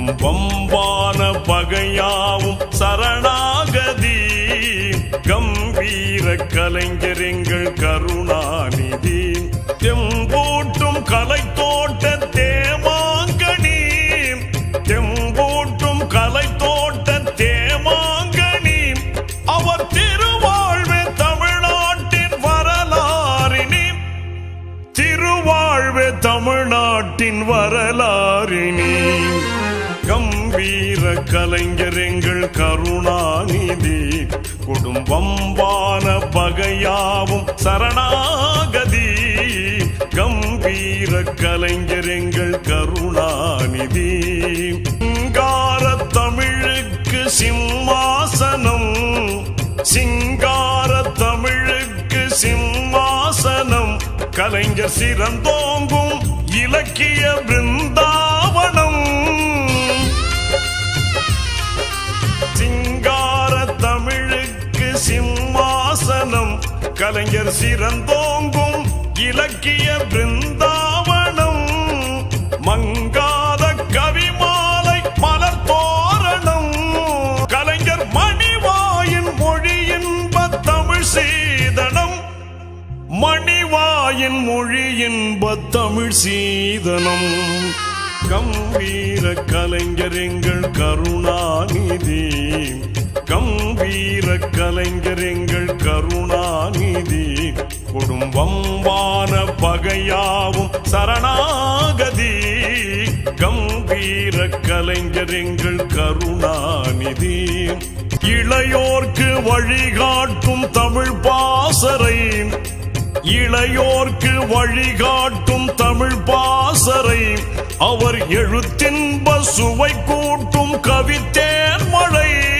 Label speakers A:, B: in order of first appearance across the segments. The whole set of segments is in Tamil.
A: கொடும் பம்பான பகையாவும் சரணாகதி. கம்பீர கலைஞர் எங்கள் கருணாநிதி. தெம்பூட்டும் கலை தோட்ட தேமாங்கனி தெம்பூட்டும் கலை தோட்ட தேமாங்கனி அவர் திருவாழ்வே தமிழ்நாட்டின் வரலாறினி. திருவாழ்வே தமிழ்நாட்டின் வரலாறினி. வீர கலைஞர் எங்கள் கருணாநிதி. குடும்பம்பான பகையாவும் சரணாகதி. கம்பீர கலைஞர் எங்கள் கருணாநிதி. சிங்கார தமிழுக்கு சிம்மாசனம். சிங்கார தமிழுக்கு சிம்மாசனம். கலைஞர் சிறந்தோங்கும் இலக்கிய பிருந்தா கலைஞர் சிறந்தோங்கும் இலக்கிய பிருந்தாவனம் மங்காத கவிமாலை மலர் தோரணம். கலைஞர் மணிவாயின் மொழியின்ப தமிழ் சீதனம். மணிவாயின் மொழியின்ப தமிழ் சீதனம். கம்பீர கலைஞர் எங்கள் கருணாநிதி. கம்பீர கலைஞர் எங்கள் கருணாநிதி. நீர் குடும்பம்பான பகையாவும் சரணாகதி. கம்பீர கலைஞர் எங்கள் கருணாநிதி. இளையோர்க்கு வழிகாட்டும் தமிழ் பாசரை இளையோர்க்கு வழிகாட்டும் தமிழ் பாசரை அவர் எழுத்தின்ப சுவை கூட்டும் கவித்தேன் மழை.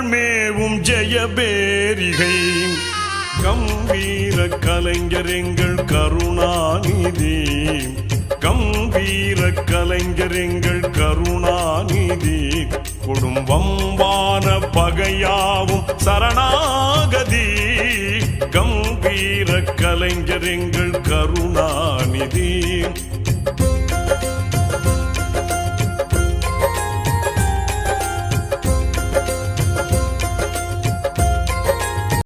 A: புகழ்மேவும் ஜெயபேரிகை கம்பீர கலைஞர் எங்கள் கருணாநிதி. கம்பீர கலைஞர் எங்கள் கருணாநிதி. குடும்பம்பான பகையாவும் சரணாகதி. கம்பீர கலைஞர் எங்கள் கருணாநிதி.